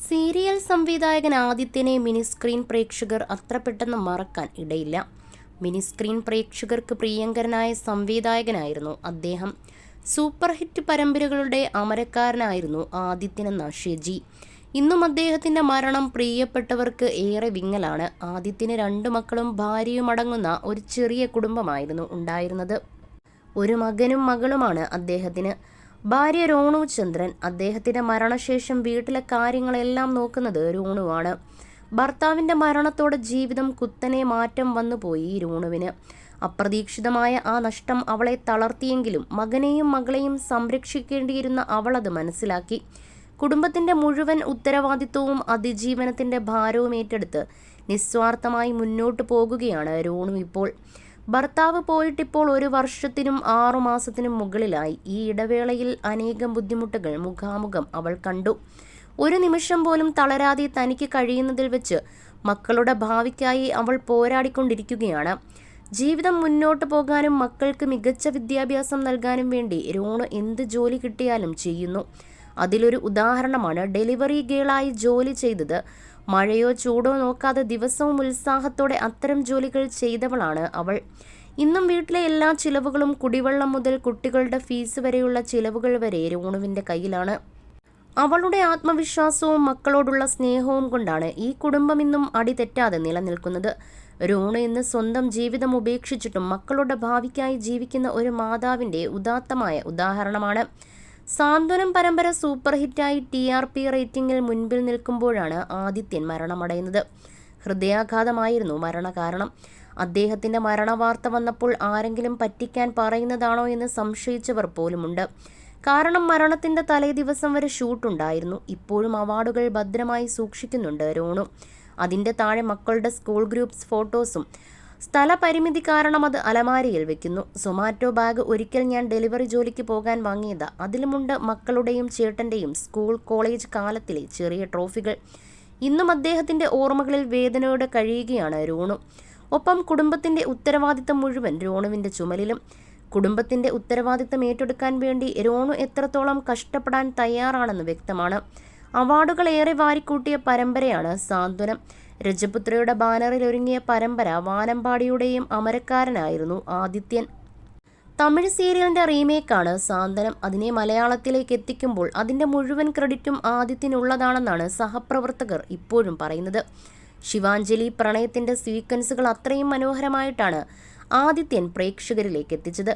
Serial സംവിധായകൻ ആദിത്യനെ mini screen പ്രേക്ഷകർ അത്ര പെട്ടെന്ന് മറക്കാൻ ഇടയില്ല. മിനി സ്ക്രീൻ പ്രേക്ഷകർക്ക് പ്രിയങ്കരനായ സംവിധായകനായിരുന്നു അദ്ദേഹം. സൂപ്പർ ഹിറ്റ് പരമ്പരകളുടെ അമരക്കാരനായിരുന്നു ആദിത്യനെന്ന ഷെജി. ഇന്നും അദ്ദേഹത്തിന്റെ മരണം പ്രിയപ്പെട്ടവർക്ക് ഏറെ വിങ്ങലാണ്. ആദിത്യന് രണ്ടു മക്കളും ഭാര്യയും അടങ്ങുന്ന ഒരു ചെറിയ കുടുംബമായിരുന്നു ഉണ്ടായിരുന്നത്. ഒരു മകനും മകളുമാണ് അദ്ദേഹത്തിന്. ഭാര്യ രോണു ചന്ദ്രൻ അദ്ദേഹത്തിന്റെ മരണശേഷം വീട്ടിലെ കാര്യങ്ങളെല്ലാം നോക്കുന്നത് രോണുവാണ്. ഭർത്താവിന്റെ മരണത്തോടെ ജീവിതം കുത്തനെ മാറ്റം വന്നുപോയി രോണുവിന്. അപ്രതീക്ഷിതമായ ആ നഷ്ടം അവളെ തളർത്തിയെങ്കിലും മകനെയും മകളെയും സംരക്ഷിക്കേണ്ടിയിരുന്ന അവളത് മനസ്സിലാക്കി. കുടുംബത്തിന്റെ മുഴുവൻ ഉത്തരവാദിത്വവും അതിജീവനത്തിന്റെ ഭാരവും ഏറ്റെടുത്ത് നിസ്വാർത്ഥമായി മുന്നോട്ടു പോകുകയാണ് രോണു ഇപ്പോൾ. ഭർത്താവ് പോയിട്ടിപ്പോൾ ഒരു വർഷത്തിനും ആറുമാസത്തിനും മുകളിലായി. ഈ ഇടവേളയിൽ അനേകം ബുദ്ധിമുട്ടുകൾ മുഖാമുഖം അവൾ കണ്ടു. ഒരു നിമിഷം പോലും തളരാതെ തനിക്ക് കഴിയുന്നതിൽ വെച്ച് മക്കളുടെ ഭാവിക്കായി അവൾ പോരാടിക്കൊണ്ടിരിക്കുകയാണ്. ജീവിതം മുന്നോട്ട് പോകാനും മക്കൾക്ക് മികച്ച വിദ്യാഭ്യാസം നൽകാനും വേണ്ടി രോണ് എന്ത് ജോലി കിട്ടിയാലും ചെയ്യുന്നു. അതിലൊരു ഉദാഹരണമാണ് ഡെലിവറി ഗേളായി ജോലി ചെയ്തത് മഴയോ ചൂടോ നോക്കാതെ ദിവസവും ഉത്സാഹത്തോടെ അത്തരം ജോലികൾ ചെയ്തവളാണ് അവൾ. ഇന്നും വീട്ടിലെ എല്ലാ ചിലവുകളും കുടിവെള്ളം മുതൽ കുട്ടികളുടെ ഫീസ് വരെയുള്ള ചിലവുകൾ വരെ രോണുവിന്റെ കയ്യിലാണ്. അവളുടെ ആത്മവിശ്വാസവും മക്കളോടുള്ള സ്നേഹവും കൊണ്ടാണ് ഈ കുടുംബം ഇന്നും അടിതെറ്റാതെ നിലനിൽക്കുന്നത്. രോണ ഇന്ന് സ്വന്തം ജീവിതം ഉപേക്ഷിച്ചിട്ടും മക്കളുടെ ഭാവിക്കായി ജീവിക്കുന്ന ഒരു മാതാവിന്റെ ഉദാത്തമായ ഉദാഹരണമാണ്. സാന്ത്വനം പരമ്പര സൂപ്പർ ഹിറ്റായി ടി ആർ പി റേറ്റിംഗിൽ മുൻപിൽ നിൽക്കുമ്പോഴാണ് ആദിത്യൻ മരണമടയുന്നത്. ഹൃദയാഘാതമായിരുന്നു മരണകാരണം. അദ്ദേഹത്തിന്റെ മരണവാർത്ത വന്നപ്പോൾ ആരെങ്കിലും പറ്റിക്കാൻ പറയുന്നതാണോ എന്ന് സംശയിച്ചവർ പോലുമുണ്ട്. കാരണം മരണത്തിന്റെ തലേ ദിവസം വരെ ഷൂട്ടുണ്ടായിരുന്നു ഇപ്പോഴും അവാർഡുകൾ ഭദ്രമായി സൂക്ഷിക്കുന്നുണ്ട് രോണു. അതിന്റെ താഴെ മക്കളുടെ സ്കൂൾ ഗ്രൂപ്പ്സ് ഫോട്ടോസും സ്ഥലപരിമിതി കാരണം അത് അലമാരയിൽ വെക്കുന്നു. സൊമാറ്റോ ബാഗ് ഒരിക്കൽ ഞാൻ ഡെലിവറി ജോലിക്ക് പോകാൻ വാങ്ങിയതാ. അതിലുമുണ്ട് മക്കളുടെയും ചേട്ടന്റെയും സ്കൂൾ കോളേജ് കാലത്തിലെ ചെറിയ ട്രോഫികൾ. ഇന്നും അദ്ദേഹത്തിന്റെ ഓർമ്മകളിൽ വേദനയോടെ കഴിയുകയാണ് രോണു. ഒപ്പം കുടുംബത്തിന്റെ ഉത്തരവാദിത്തം മുഴുവൻ രോണുവിന്റെ ചുമലിലും. കുടുംബത്തിന്റെ ഉത്തരവാദിത്തം ഏറ്റെടുക്കാൻ വേണ്ടി രോണു എത്രത്തോളം കഷ്ടപ്പെടാൻ തയ്യാറാണെന്ന് വ്യക്തമാണ്. അവാർഡുകൾ ഏറെ വാരിക്കൂട്ടിയ പരമ്പരയാണ് സാന്ത്വനം. രജപുത്രയുടെ ബാനറിൽ ഒരുങ്ങിയ പരമ്പര വാനമ്പാടിയുടെയും അമരക്കാരനായിരുന്നു ആദിത്യൻ. തമിഴ് സീരിയലിന്റെ റീമേക്കാണ് സാന്ത്വനം. അതിനെ മലയാളത്തിലേക്ക് എത്തിക്കുമ്പോൾ അതിന്റെ മുഴുവൻ ക്രെഡിറ്റും ആദിത്യനുള്ളതാണെന്നാണ് സഹപ്രവർത്തകർ ഇപ്പോഴും പറയുന്നത്. ശിവാഞ്ജലി പ്രണയത്തിന്റെ സീക്വൻസുകൾ അത്രയും മനോഹരമായിട്ടാണ് ആദിത്യൻ പ്രേക്ഷകരിലേക്ക് എത്തിച്ചത്.